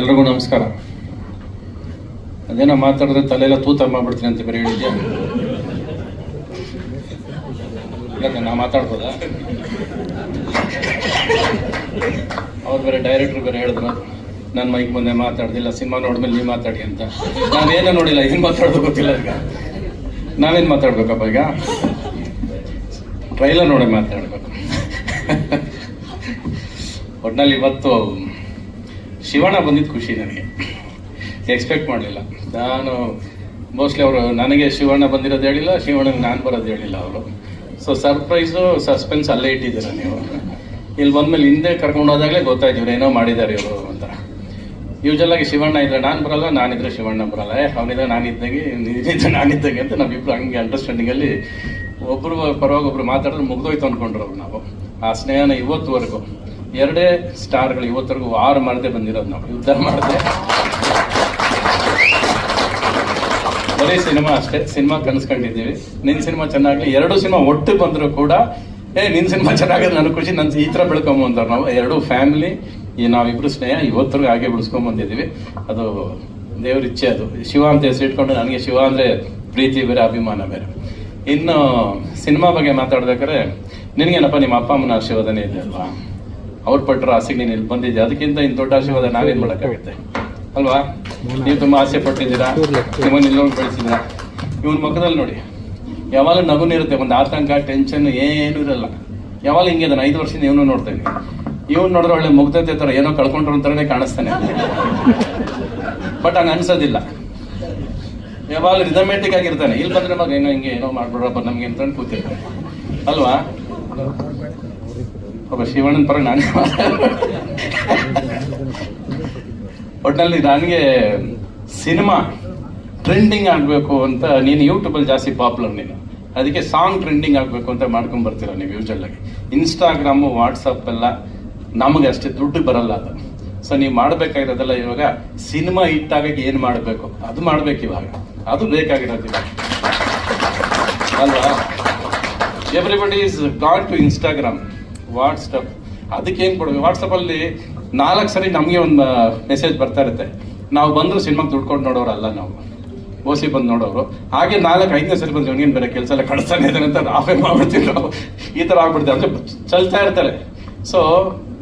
ಎಲ್ರಿಗೂ ನಮಸ್ಕಾರ. ಅದೇನೋ ಮಾತಾಡಿದ್ರೆ ತಲೆಲ್ಲ ತೂತ ಮಾಡ್ಬಿಡ್ತೀನಿ ಅಂತ ಬೇರೆ ಹೇಳಿದ್ಯಾ? ನಾ ಮಾತಾಡ್ಬೋದಾ? ಅವ್ರು ಬೇರೆ ಡೈರೆಕ್ಟ್ರು ಬೇರೆ ಹೇಳಿದ್ರು. ನಾನು ಮೈಕ್ ಮುಂದೆ ಮಾತಾಡ್ದಿಲ್ಲ ಸಿನಿಮಾ ನೋಡಿದ್ಮೇಲೆ ನೀವು ಮಾತಾಡಿ ಅಂತ. ನಾವೇನೋ ನೋಡಿಲ್ಲ, ಏನು ಮಾತಾಡೋದು ಗೊತ್ತಿಲ್ಲ ಈಗ. ನಾವೇನು ಮಾತಾಡ್ಬೇಕಪ್ಪ ಈಗ? ಟ್ರೈಲರ್ ನೋಡಿ ಮಾತಾಡ್ಬೇಕು. ಒಟ್ನಲ್ಲಿ ಇವತ್ತು ಶಿವಣ್ಣ ಬಂದಿದ್ದು ಖುಷಿ ನನಗೆ. ಎಕ್ಸ್ಪೆಕ್ಟ್ ಮಾಡಲಿಲ್ಲ. ನಾನು ಮೋಸ್ಟ್ಲಿ ಅವರು ನನಗೆ ಶಿವಣ್ಣ ಬಂದಿರೋದು ಹೇಳಿಲ್ಲ, ಶಿವಣ್ಣಗೆ ನಾನು ಬರೋದು ಹೇಳಿಲ್ಲ ಅವರು. ಸೊ ಸರ್ಪ್ರೈಸು ಸಸ್ಪೆನ್ಸ್ ಅಲ್ಲೇ ಇಟ್ಟಿದ್ದೀರ ನೀವು. ಇಲ್ಲಿ ಬಂದಮೇಲೆ ಹಿಂದೆ ಕರ್ಕೊಂಡು ಹೋದಾಗಲೇ ಗೊತ್ತಾಯ್ತು ಏನೋ ಮಾಡಿದ್ದಾರೆ ಇವರು ಅಂತ. ಯೂಶಲಾಗಿ ಶಿವಣ್ಣ ಇದ್ರೆ ನಾನು ಬರಲ್ಲ, ನಾನಿದ್ರೆ ಶಿವಣ್ಣ ಬರಲ್ಲ. ಏ, ಅವನಿದ್ರೆ ನಾನಿದ್ದಂಗೆ, ನೀನಿದ್ರೆ ನಾನಿದ್ದಂಗೆ ಅಂತ ನಾವಿಬ್ರು ಹಂಗೆ ಅಂಡರ್ಸ್ಟ್ಯಾಂಡಿಂಗಲ್ಲಿ ಒಬ್ಬರು ಪರವಾಗಿ ಒಬ್ರು ಮಾತಾಡಿದ್ರೆ ಮುಗ್ದೋಯ್ತು ಅಂದ್ಕೊಂಡ್ರು ನಾವು. ಆ ಸ್ನೇಹನ ಇವತ್ತುವರೆಗೂ. ಎರಡೇ ಸ್ಟಾರ್ಗಳು ಇವತ್ತರೆಗೂ ಆರು ಮಾಡದೆ ಬಂದಿರೋದು ನಾವು. ಯುದ್ಧ ಮಾಡದೆ. ಬರೀ ಸಿನಿಮಾ ಅಷ್ಟೇ, ಸಿನಿಮಾ ಕನ್ಸ್ಕೊಂಡಿದ್ದೀವಿ. ನಿನ್ನ ಸಿನಿಮಾ ಚೆನ್ನಾಗಲಿ, ಎರಡು ಸಿನಿಮಾ ಒಟ್ಟು ಬಂದರೂ ಕೂಡ, ಏ ನಿನ್ನ ಸಿನಿಮಾ ಚೆನ್ನಾಗಿದೆ ನನಗೆ ಖುಷಿ ನನ್ನ ಈ ತರ ಬೆಳ್ಕೊಂಬಂದ್ರು ನಾವು. ಎರಡು ಫ್ಯಾಮಿಲಿ, ಈ ನಾವಿಬ್ರು ಸ್ನೇಹ, ಇವತ್ತರೆಗೂ ಹಾಗೆ ಬೆಳೆಸ್ಕೊಂಡ್ ಬಂದಿದ್ದೀವಿ ಅದು ದೇವ್ರ ಇಚ್ಛೆ ಅದು. ಶಿವ ಅಂತ ಹೆಸರು ಇಟ್ಕೊಂಡು ನನಗೆ ಶಿವ ಅಂದರೆ ಪ್ರೀತಿ ಬೇರೆ, ಅಭಿಮಾನ ಬೇರೆ. ಇನ್ನು, ಸಿನಿಮಾ ಬಗ್ಗೆ ಮಾತಾಡ್ಬೇಕಾದ್ರೆ, ನಿನಗೇನಪ್ಪ ನಿಮ್ಮ ಅಪ್ಪ ಅಮ್ಮನ ಆಶೀರ್ವಾದನೇ ಇದೆ ಅಲ್ವಾ? ಅವ್ರು ಪಟ್ಟರು ಆಸೆಗೆ ನೀನು ಇಲ್ಲಿ ಬಂದಿದ್ದೆ ಅದಕ್ಕಿಂತ ಇನ್ನು ದೊಡ್ಡ ಆಶೀರ್ವಾದ ನಾವೇನ್ ಮಾಡೋಕ್ಕಾಗುತ್ತೆ? ಅಲ್ವಾ? ನೀವು ತುಂಬಾ ಆಸೆ ಪಟ್ಟಿದ್ದೀರಾ? ನಿಮ್ಮನ್ನು ಇಲ್ಲೊಂದು ಬೆಳೆಸಿದ್ದೀರಾ? ಇವನ್ ಮುಖದಲ್ಲಿ ನೋಡಿ ಯಾವಾಗ ನಗುನಿರುತ್ತೆ ಒಂದು ಆತಂಕ ಟೆನ್ಷನ್ ಏನು ಇರಲ್ಲ. ಯಾವಾಗ ಹಿಂಗೆ ಇದ್ದಾನೆ, ಐದು ವರ್ಷದಿಂದ ಇವನು ನೋಡ್ತಾ ಇದ್ದೀನಿ ಇವನು ನೋಡಿದ್ರೆ ಒಳ್ಳೆ ಮುಗ್ಧತೆ ತರ ಏನೋ ಕಳ್ಕೊಂಡ್ರು ಅಂತಾನೆ ಕಾಣಿಸ್ತಾನೆ. ಬಟ್ ಹಂಗ ಅನ್ಸೋದಿಲ್ಲ. ಯಾವಾಗ ರಿದಮೆಟಿಕ್ ಆಗಿರ್ತಾನೆ. ಇಲ್ಲಿ ಬಂದ್ರೆ ಮಗ ಏನೋ ಹಿಂಗೆ ಏನೋ ಮಾಡ್ಬಿಡ್ರಪ್ಪ, ನಮ್ಗೆ ಅಂತ ಕೂತಿರ್ತಾನೆ. ಅಲ್ವಾ? ಒಬ್ಬ ಶಿವಣ್ಣನ ಪರ ನಾನೇ ಒಟ್ಟಿನಲ್ಲಿ ನನಗೆ ಸಿನಿಮಾ ಟ್ರೆಂಡಿಂಗ್ ಆಗಬೇಕು ಅಂತ ನೀನು ಯೂಟ್ಯೂಬಲ್ಲಿ ಜಾಸ್ತಿ ಪಾಪ್ಯುಲರ್ ನೀನು. ಅದಕ್ಕೆ ಸಾಂಗ್ ಟ್ರೆಂಡಿಂಗ್ ಆಗಬೇಕು ಅಂತ ಮಾಡ್ಕೊಂಡು ಬರ್ತೀರ ನೀವು ಯೂಶಲ್ಲಾಗಿ ಇನ್ಸ್ಟಾಗ್ರಾಮು ವಾಟ್ಸಪ್ ಎಲ್ಲ ನಮಗೆ ಅಷ್ಟೇ ದುಡ್ಡು ಬರಲ್ಲ ಅದು. ಸೊ ನೀವು ಮಾಡಬೇಕಾಗಿರೋದೆಲ್ಲ ಇವಾಗ ಸಿನಿಮಾ ಹಿಟ್ಟಾಗ ಏನು ಮಾಡಬೇಕು? ಅದು ಮಾಡ್ಬೇಕು ಇವಾಗ. ಅದು ಬೇಕಾಗಿರೋದು ಇವಾಗ. ಅಲ್ವಾ? Everybody got to Instagram WhatsApp ಅದಕ್ಕೆ ಏನು ಕೊಡಬೇಕು ವಾಟ್ಸಪ್ಪಲ್ಲಿ ನಾಲ್ಕು ಸರಿ ನಮಗೆ ಒಂದು ಮೆಸೇಜ್ ಬರ್ತಾ ಇರುತ್ತೆ. ನಾವು ಬಂದರೂ ಸಿನಿಮಾಗೆ ದುಡ್ಕೊಂಡು ನೋಡೋರಲ್ಲ ನಾವು. ಓಸಿ ಬಂದು ನೋಡೋರು. ಹಾಗೆ ನಾಲ್ಕು, ಐದನೇ ಸರಿ ಬಂದು ಇವನಿಗೇನು ಬೇರೆ ಕೆಲಸ ಎಲ್ಲ ಕಳಿಸ್ತಾನೆ ಇದ್ದಾನೆ ಅಂತ ನಾವೇ ಮಾಡ್ಬಿಡ್ತೀವಿ ನಾವು? ಈ ಥರ ಆಗ್ಬಿಡ್ತೀವಿ ಅಂದರೆ ಚಲ್ತಾ ಇರ್ತಾರೆ. So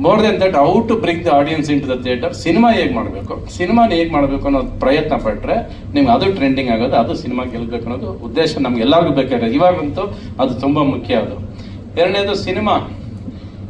more than that how to bring the audience into the theatre cinema ಹೇಗೆ ಮಾಡಬೇಕು? ಸಿನಿಮಾನ ಹೇಗೆ ಮಾಡಬೇಕು ಅನ್ನೋದು ಪ್ರಯತ್ನ ಪಟ್ಟರೆ ನಿಮ್ಗೆ ಅದು ಟ್ರೆಂಡಿಂಗ್ ಆಗೋದು, ಅದು ಸಿನಿಮಾ ಗೆಲ್ಬೇಕು ಅನ್ನೋದು ಉದ್ದೇಶ ನಮ್ಗೆ ಎಲ್ಲರಿಗೂ ಬೇಕಾಗಿದೆ ಇವಾಗಂತೂ ಅದು ತುಂಬ ಮುಖ್ಯ ಅದು. ಎರಡನೇದು ಸಿನಿಮಾ.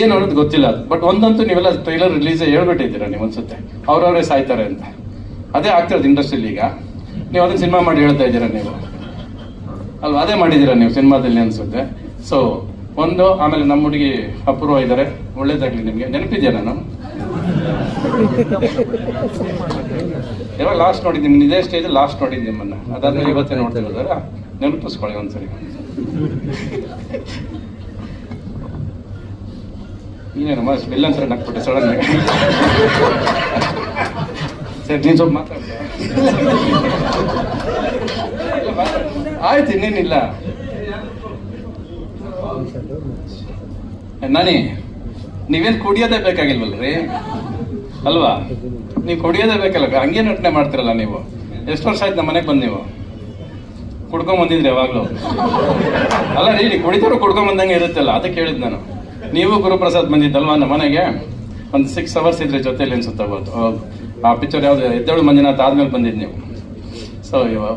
ಏನು ಅನ್ನೋದು ಗೊತ್ತಿಲ್ಲ. ಬಟ್ ಒಂದಂತೂ ನೀವೆಲ್ಲ ಟ್ರೈಲರ್ ರಿಲೀಸ್ ಹೇಳ್ಬಿಟ್ಟಿದ್ದೀರಾ ನೀವು ಅನ್ಸುತ್ತೆ. ಅವ್ರವರೇ ಸಾಯ್ತಾರೆ ಅಂತ. ಅದೇ ಆಗ್ತಿರೋದು ಇಂಡಸ್ಟ್ರಿಯಲ್ಲಿ ಈಗ. ನೀವು ಅದನ್ನ ಸಿನಿಮಾ ಮಾಡಿ ಹೇಳ್ತಾ ಇದ್ದೀರಾ ನೀವು? ಅಲ್ವಾ? ಅದೇ ಮಾಡಿದ್ದೀರಾ ನೀವು ಸಿನಿಮಾದಲ್ಲಿ ಅನ್ಸುತ್ತೆ. ಸೊ ಒಂದು, ಆಮೇಲೆ ನಮ್ಮ ಹುಡುಗಿ ಅಪೂರ್ವ ಇದ್ದಾರೆ ಒಳ್ಳೇದಾಗ್ಲಿ ನಿಮಗೆ. ನೆನಪಿದ್ಯಾ ನಾನು? ಯಾವಾಗ ಲಾಸ್ಟ್ ನೋಡಿದ್ದೀನಿ? ಇದೇ ಸ್ಟೇಜ್ ಲಾಸ್ಟ್ ನೋಡಿದ್ದೀನಿ ನಿಮ್ಮನ್ನ. ಅದಾದ್ಮೇಲೆ ಇವತ್ತೇ ನೋಡ್ತಿರೋದಾರ ನೆನಪಿಸ್ಕೊಳ್ಳಿ ಒಂದ್ಸರಿ. ನೀನೇನಮ್ಮ ಸ್ಮೆಲ್ ಅಂತ ನಕ್ಬಿಟ್ಟೆ ಸಡನ್ ಸರಿ, ನೀನ್ ಸ್ವಲ್ಪ ಮಾತಾಡ. ಆಯ್ತು, ಇನ್ನೇನಿಲ್ಲ. ನಾನಿ, ನೀವೇನು ಕುಡಿಯೋದೇ ಬೇಕಾಗಿಲ್ವಲ್ರಿ? ಅಲ್ವಾ? ನೀವು ಕುಡಿಯೋದೇ ಬೇಕಲ್ಲ ಹಂಗೆ ನಟನೆ ಮಾಡ್ತಿರಲ್ಲ ನೀವು? ಎಷ್ಟು ವರ್ಷ ಆಯ್ತು ನಮ್ಮ ಮನೆಗೆ ಬಂದು ನೀವು? ಕುಡ್ಕೊಂಡ್ ಬಂದಿದ್ರಿ ಯಾವಾಗಲೂ? ಅಲ್ಲ, ರೀ ಕುಡಿತಾರು ಕುಡ್ಕೊಂಡ್ ಬಂದಂಗೆ ಇರುತ್ತಲ್ಲ, ಅದಕ್ಕೆ ಹೇಳಿದ್ ನಾನು. ನೀವು ಗುರುಪ್ರಸಾದ್ ಬಂದಿದ್ದಲ್ವಾ ನಮ್ಮ ಮನೆಗೆ? ಒಂದು ಸಿಕ್ಸ್ ಅವರ್ಸ್ ಇದ್ರೆ ಜೊತೆಲಿ ಅನ್ಸುತ್ತೆ. ಆ ಪಿಕ್ಚರ್ ಯಾವ್ದು? ಎದ್ದೇಳು ಮಂಜುನಾಥ್ ಆದ್ಮೇಲೆ ಬಂದಿದ್ದು ನೀವು. ಸೊ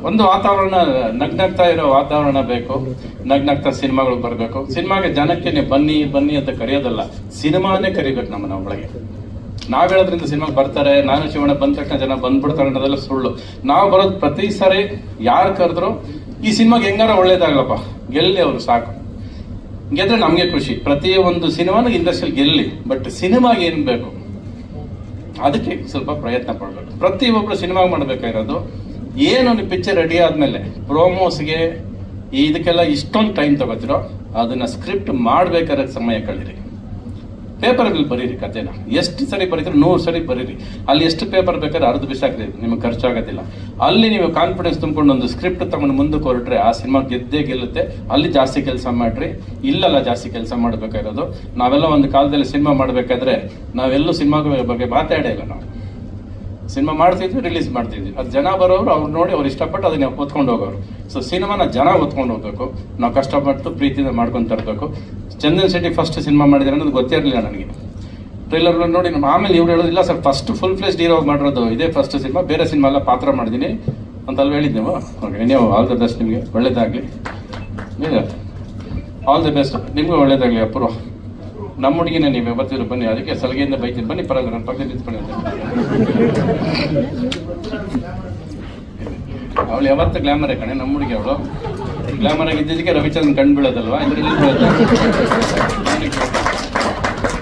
ಒಂದು ವಾತಾವರಣ, ನಗ್ನಗ್ತಾ ಇರೋ ವಾತಾವರಣ ಬೇಕು. ನಗ್ನಗ್ತಾ ಸಿನಿಮಾಗಳು ಬರಬೇಕು. ಸಿನಿಮಾಗೆ ಜನಕ್ಕೆ ನೀವು ಬನ್ನಿ ಬನ್ನಿ ಅಂತ ಕರೆಯೋದಲ್ಲ, ಸಿನಿಮಾನೇ ಕರಿಬೇಕು ನಮ್ಮನ್ನ ಒಳಗೆ ನಾವ್ ಹೇಳೋದ್ರಿಂದ ಸಿನಿಮಾಗೆ ಬರ್ತಾರೆ, ನಾನು ಶಿವಣ್ಣ ಬಂದ ತಕ್ಷಣ ಜನ ಬಂದ್ಬಿಡ್ತಾರೆ ಅನ್ನೋದೆಲ್ಲ ಸುಳ್ಳು. ನಾವು ಬರೋದು ಪ್ರತಿ ಸಾರಿ ಯಾರು ಕರೆದ್ರು, ಈ ಸಿನಿಮಾಗೆ ಹೆಂಗಾರ ಒಳ್ಳೇದಾಗಲ್ಲಪ್ಪ ಗೆಲ್ಲಿ ಅವರು ಸಾಕು. ಗೆದ್ರೆ ನಮಗೆ ಖುಷಿ. ಪ್ರತಿ ಒಂದು ಸಿನಿಮಾನು ಇಂಡಸ್ಟ್ರಿಯಲ್ ಗೆಲ್ಲಿ ಬಟ್ ಸಿನಿಮಾಗೆ ಏನು ಬೇಕು? ಅದಕ್ಕೆ ಸ್ವಲ್ಪ ಪ್ರಯತ್ನ ಪಡ್ಬೇಕು. ಪ್ರತಿಯೊಬ್ಬರು ಸಿನಿಮಾ ಮಾಡಬೇಕಾಗಿರೋದು, ಏನು ನೀವು ಪಿಕ್ಚರ್ ರೆಡಿ ಆದಮೇಲೆ ಪ್ರೋಮೋಸ್ಗೆ ಇದಕ್ಕೆಲ್ಲ ಇಷ್ಟೊಂದು ಟೈಮ್ ತಗೋತಿರೋ, ಅದನ್ನ ಸ್ಕ್ರಿಪ್ಟ್ ಮಾಡ್ಬೇಕಾದ್ರೆ ಸಮಯ ಕಳೀರಿ. ಪೇಪರ್ಗಳು ಬರೀರಿ ಕಥೆನ ಎಷ್ಟು ಸರಿ ಬರೀತೀರಿ, ನೂರು ಸರಿ ಬರೀರಿ. ಅಲ್ಲಿ ಎಷ್ಟು ಪೇಪರ್ ಬೇಕಾದ್ರೆ ಅರ್ಧ ಬಿಸಾಕಿದೆ ನಿಮಗೆ ಖರ್ಚಾಗೋದಿಲ್ಲ. ಅಲ್ಲಿ ನೀವು ಕಾನ್ಫಿಡೆನ್ಸ್ ತುಂಬಿಕೊಂಡು ಒಂದು ಸ್ಕ್ರಿಪ್ಟ್ ತಗೊಂಡು ಮುಂದಕ್ಕೆ ಹೊರಟ್ರೆ ಆ ಸಿನಿಮಾ ಗೆದ್ದೇ ಗೆಲ್ಲುತ್ತೆ. ಅಲ್ಲಿ ಜಾಸ್ತಿ ಕೆಲಸ ಮಾಡ್ರಿ. ಇಲ್ಲಲ್ಲ ಜಾಸ್ತಿ ಕೆಲಸ ಮಾಡಬೇಕಾಗಿರೋದು. ನಾವೆಲ್ಲ ಒಂದು ಕಾಲದಲ್ಲಿ ಸಿನಿಮಾ ಮಾಡಬೇಕಾದ್ರೆ ನಾವೆಲ್ಲೂ ಸಿನಿಮಾ ಬಗ್ಗೆ ಮಾತಾಡೇ ಇಲ್ಲ ನಾವು. ಸಿನಿಮಾ ಮಾಡ್ತಿದ್ವಿ ರಿಲೀಸ್ ಮಾಡ್ತಿದ್ವಿ. ಅದು ಜನ ಬರೋರು ಅವ್ರು ನೋಡಿ ಅವ್ರು ಇಷ್ಟಪಟ್ಟು ಅದನ್ನ ಒತ್ಕೊಂಡು ಹೋಗೋರು. ಸೊ ಸಿನಿಮಾನ ಜನ ಒತ್ಕೊಂಡು ಹೋಗ್ಬೇಕು. ನಾವು ಕಷ್ಟಪಟ್ಟು ಪ್ರೀತಿಯಿಂದ ಮಾಡ್ಕೊಂಡು ತರಬೇಕು. ಚಂದನ್ ಶೆಟ್ಟಿ ಫಸ್ಟ್ ಸಿನಿಮಾ ಮಾಡಿದ್ರೆ ಅನ್ನೋದು ಗೊತ್ತಿರಲಿಲ್ಲ ನನಗೆ. ಟ್ರೈಲರ್ ನೋಡಿ ಆಮೇಲೆ ಇವ್ರು ಹೇಳೋದಿಲ್ಲ ಸರ್ ಫಸ್ಟ್ ಫುಲ್ ಫ್ಲೇಸ್ ಡೀರೋ ಮಾಡಿರೋದು ಇದೇ ಫಸ್ಟ್ ಸಿನಿಮಾ. ಬೇರೆ ಸಿನಿಮಾ ಎಲ್ಲ ಪಾತ್ರ ಮಾಡಿದ್ದೀನಿ ಅಂತ ಅಲ್ಲಿ ಹೇಳಿದ್ ನೀವು. ಓಕೆ ನೀವು ಆಲ್ ದ ಬೆಸ್ಟ್ ನಿಮಗೆ. ಒಳ್ಳೇದಾಗಲಿ. ಆಲ್ ದ ಬೆಸ್ಟ್ ನಿಮಗೂ ಒಳ್ಳೇದಾಗಲಿ, ಅಪೂರ್ವ. ನಮ್ಮ ಹುಡುಗಿನ ನೀವು ಬರ್ತೀರ ಬನ್ನಿ. ಅದಕ್ಕೆ ಸಲಿಗೆಯಿಂದ ಬೈತೀನಿ ಬನ್ನಿ, ಪರವಾಗಿಲ್ಲ ನನ್ನ ಪಕ್ಕದಲ್ಲಿ ನಿಂತ್ಕೊಂಡು ಅವಳು ಯಾವತ್ತು ಗ್ಲಾಮರೇ ಕಣೆ, ನಮ್ಮ ಹುಡುಗಿ ಅವಳು. ಗ್ಲಾಮರ್ ಆಗಿದ್ದಕ್ಕೆ ರವಿಚಂದ್ರನ್ ಕಂಡು ಬೀಳೋದಲ್ವಾ? ಇದ್ರಲ್ಲಿ